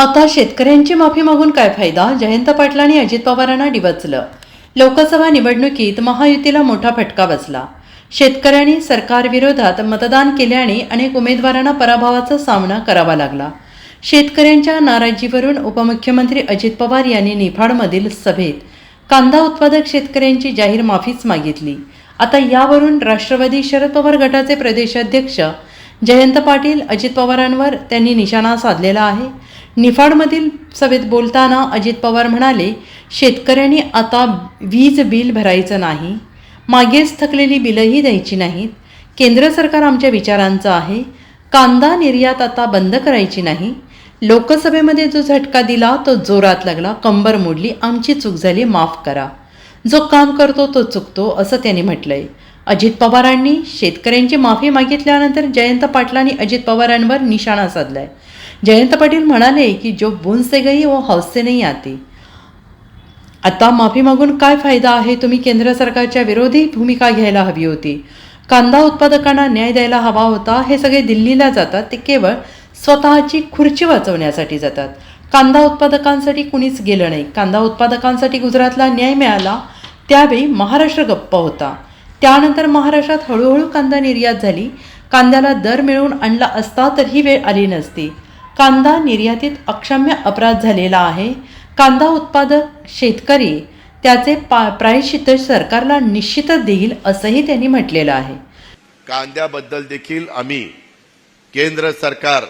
आता शेतकऱ्यांची माफी मागून काय फायदा? जयंत पाटलांनी अजित पवारांना डिवचलं. लोकसभा निवडणुकीत महायुतीला मोठा फटका बसला. शेतकऱ्यांनी सरकारविरोधात मतदान केल्याने अनेक उमेदवारांना पराभवाचा सामना करावा लागला. शेतकऱ्यांच्या नाराजीवरून उपमुख्यमंत्री अजित पवार यांनी निफाडमधील सभेत कांदा उत्पादक शेतकऱ्यांची जाहीर माफीच मागितली. आता यावरून राष्ट्रवादी शरद पवार गटाचे प्रदेशाध्यक्ष जयंत पाटील अजित पवारांवर त्यांनी निशाणा साधलेला आहे. निफाडमधील सभेत बोलताना अजित पवार म्हणाले शेतकऱ्यांनी आता वीज बिल भरायचं नाही मागेच थकलेली बिलंही द्यायची नाहीत केंद्र सरकार आमच्या विचारांचं आहे कांदा निर्यात आता बंद करायची नाही लोकसभेमध्ये जो झटका दिला तो जोरात लागला कंबर मोडली आमची चूक झाली माफ करा जो काम करतो तो चुकतो असं त्यांनी म्हटलंय. अजित पवारांनी शेतकऱ्यांची माफी मागितल्यानंतर जयंत पाटलांनी अजित पवारांवर निशाणा साधलाय. जयंत पाटील म्हणाले की जो बूंद से गई वो हौस नाही आती. आता माफी मागून काय फायदा आहे? तुम्ही केंद्र सरकारच्या विरोधी भूमिका घ्यायला हवी होती. कांदा उत्पादकांना न्याय द्यायला हवा होता. हे सगळे दिल्लीला जातात. ते केवळ स्वतःची खुर्ची वाचवण्यासाठी जातात. कांदा उत्पादकांसाठी कुणीच गेलं नाही. कांदा उत्पादकांसाठी गुजरातला न्याय मिळाला. त्यावेळी महाराष्ट्र गप्प होता. त्यानंतर महाराष्ट्रात हळूहळू कांदा निर्यात झाली. कांद्याला दर मिळवून आणला असता तर ही वेळ आली नसती. कांदा निर्यातीत अक्षम्य अपराध झालेला आहे. कांदा उत्पादक शेतकरी त्याचे पा प्रायश्चित सरकारला निश्चितच देईल असंही त्यांनी म्हटलेलं आहे. कांद्याबद्दल देखील आम्ही केंद्र सरकार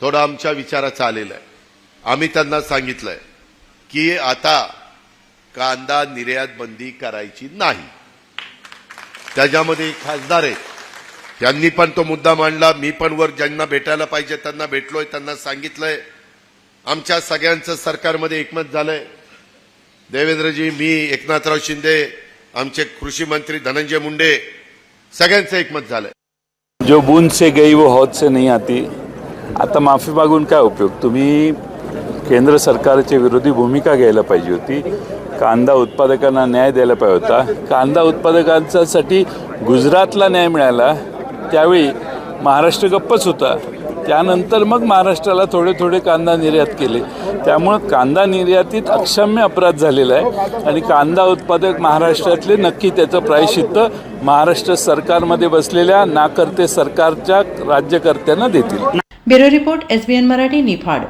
थोडं आमच्या विचाराचं आलेलं आहे. आम्ही त्यांना सांगितलंय की आता कांदा निर्यात बंदी करायची नाही. त्याच्यामध्ये खासदार आहेत त्यांनी पण तो मुद्दा मांडला. मी पण वर ज्यांना भेटायला पाहिजे त्यांना भेटलोय त्यांना सांगितलंय. आमच्या सगळ्यांचं सरकारमध्ये एकमत झालंय. देवेंद्रजी मी एकनाथराव शिंदे आमचे कृषी मंत्री धनंजय मुंडे सगळ्यांचं एकमत झालंय. जो बूंद से गई वो हौद से नाही आती. आता माफी मागून काय उपयोग? तुम्ही केंद्र सरकारची विरोधी भूमिका घ्यायला पाहिजे होती. कांदा उत्पादकांना न्याय द्यायला पाहिजे होता. कांदा उत्पादकांसाठी गुजरातला न्याय मिळाला. त्यावेळी महाराष्ट्र गप्पच होता. त्यानंतर मग महाराष्ट्राला थोडे थोडे कांदा निर्यात केले. त्यामुळं कांदा निर्यातीत अक्षम्य अपराध झालेला आहे आणि कांदा उत्पादक महाराष्ट्रातले नक्की त्याचं प्रायश्चित्त महाराष्ट्र सरकारमध्ये बसलेल्या नाकर्ते सरकारच्या राज्यकर्त्यांना देतील. Bureau report S B N Marathi Niphad.